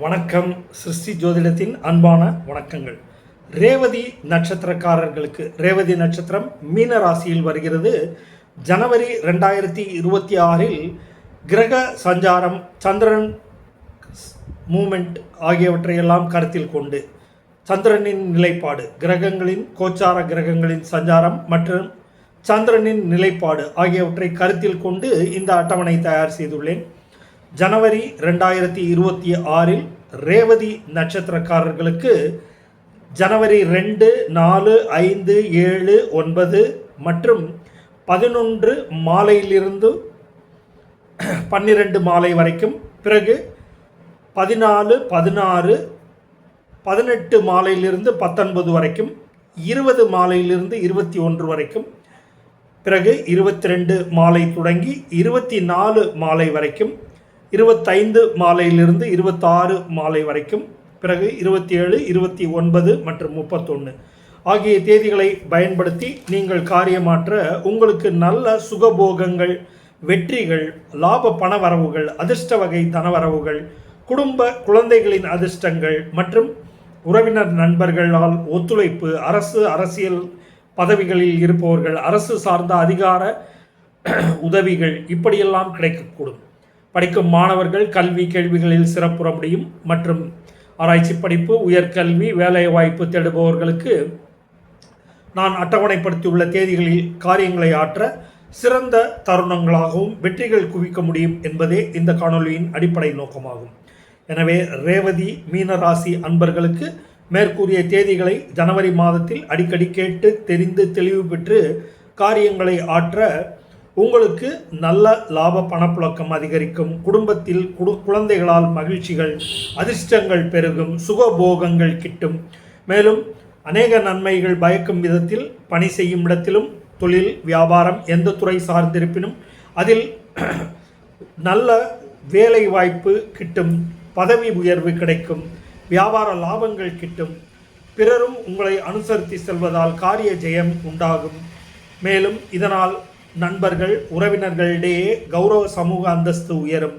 வணக்கம். சிருஷ்டி ஜோதிடத்தின் அன்பான வணக்கங்கள். ரேவதி நட்சத்திரக்காரர்களுக்கு ரேவதி நட்சத்திரம் மீன ராசியில் வருகிறது. ஜனவரி ரெண்டாயிரத்தி இருபத்தி ஆறில் கிரக சஞ்சாரம் சந்திரன் மூமெண்ட் ஆகியவற்றையெல்லாம் கருத்தில் கொண்டு சந்திரனின் நிலைப்பாடு கிரகங்களின் கோச்சார கிரகங்களின் சஞ்சாரம் மற்றும் சந்திரனின் நிலைப்பாடு ஆகியவற்றை கருத்தில் கொண்டு இந்த அட்டவணை தயார் செய்துள்ளேன். ஜனவரி ரெண்டாயிரத்தி இருபத்தி ஆறில் ரேவதி நட்சத்திரக்காரர்களுக்கு ஜனவரி ரெண்டு நாலு ஐந்து ஏழு ஒன்பது மற்றும் பதினொன்று மாலையிலிருந்து பன்னிரெண்டு மாலை வரைக்கும். பிறகு பதினாலு பதினாறு பதினெட்டு மாலையிலிருந்து பத்தொன்பது வரைக்கும் இருபது மாலையிலிருந்து இருபத்தி ஒன்று வரைக்கும். பிறகு இருபத்தி ரெண்டு மாலை தொடங்கி இருபத்தி நாலு மாலை வரைக்கும் இருபத்தைந்து மாலையிலிருந்து இருபத்தாறு மாலை வரைக்கும் பிறகு இருபத்தி ஏழு இருபத்தி ஒன்பது மற்றும் முப்பத்தொன்று ஆகிய தேதிகளை பயன்படுத்தி நீங்கள் காரியமாற்ற உங்களுக்கு நல்ல சுகபோகங்கள் வெற்றிகள் லாப பண வரவுகள் அதிர்ஷ்ட வகை தனவரவுகள் குடும்ப குழந்தைகளின் அதிர்ஷ்டங்கள் மற்றும் உறவினர் நண்பர்களால் ஒத்துழைப்பு அரசு அரசியல் பதவிகளில் இருப்பவர்கள் அரசு சார்ந்த அதிகார உதவிகள் இப்படியெல்லாம் கிடைக்கக்கூடும். படிக்கும் மாணவர்கள் கல்வி கேள்விகளில் சிறப்புற முடியும் மற்றும் ஆராய்ச்சி படிப்பு உயர்கல்வி வேலைவாய்ப்பு தேடுபவர்களுக்கு நான் அட்டவணைப்படுத்தியுள்ள தேதிகளில் காரியங்களை ஆற்ற சிறந்த தருணங்களாகவும் வெற்றிகள் குவிக்க முடியும் என்பதே இந்த காணொலியின் அடிப்படை நோக்கமாகும். எனவே ரேவதி மீனராசி அன்பர்களுக்கு மேற்கூறிய தேதிகளை ஜனவரி மாதத்தில் அடிக்கடி கேட்டு தெரிந்து தெளிவு பெற்று காரியங்களை ஆற்ற உங்களுக்கு நல்ல லாப பணப்புழக்கம் அதிகரிக்கும். குடும்பத்தில் குடு குழந்தைகளால் மகிழ்ச்சிகள் அதிர்ஷ்டங்கள் பெருகும் சுகபோகங்கள் கிட்டும். மேலும் அநேக நன்மைகள் பயக்கும் விதத்தில் பணி செய்யும் இடத்திலும் தொழில் வியாபாரம் எந்த துறை சார்ந்திருப்பினும் அதில் நல்ல வேலை வாய்ப்பு கிட்டும் பதவி உயர்வு கிடைக்கும் வியாபார லாபங்கள் கிட்டும். பிறரும் உங்களை அனுசரித்து செல்வதால் காரிய ஜெயம் உண்டாகும். மேலும் இதனால் நண்பர்கள் உறவினர்களிடையே கௌரவ சமூக அந்தஸ்து உயரும்.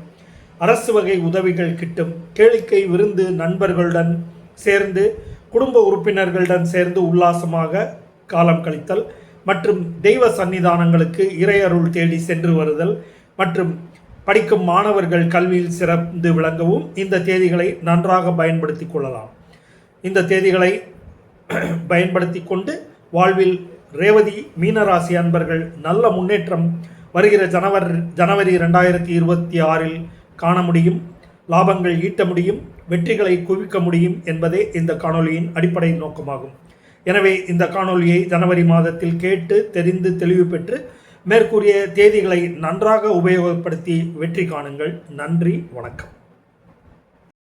அரசு வகை உதவிகள் கிட்டும். கேளிக்கை விருந்து நண்பர்களுடன் சேர்ந்து குடும்ப உறுப்பினர்களுடன் சேர்ந்து உல்லாசமாக காலம் கழித்தல் மற்றும் தெய்வ சன்னிதானங்களுக்கு இறையருள் தேடி சென்று வருதல் மற்றும் படிக்கும் மாணவர்கள் கல்வியில் சிறந்து விளங்கவும் இந்த தேதிகளை நன்றாக பயன்படுத்தி கொள்ளலாம். இந்த தேதிகளை பயன்படுத்தி கொண்டு வாழ்வில் ரேவதி மீனராசி அன்பர்கள் நல்ல முன்னேற்றம் வருகிற ஜனவரி ஜனவரி ரெண்டாயிரத்தி இருபத்தி ஆறில் காண முடியும் லாபங்கள் ஈட்ட முடியும் வெற்றிகளை குவிக்க முடியும் என்பதே இந்த காணொலியின் அடிப்படை நோக்கமாகும். எனவே இந்த காணொலியை ஜனவரி மாதத்தில் கேட்டு தெரிந்து தெளிவு பெற்று மேற்கூறிய தேதிகளை நன்றாக உபயோகப்படுத்தி வெற்றி காணுங்கள். நன்றி வணக்கம்.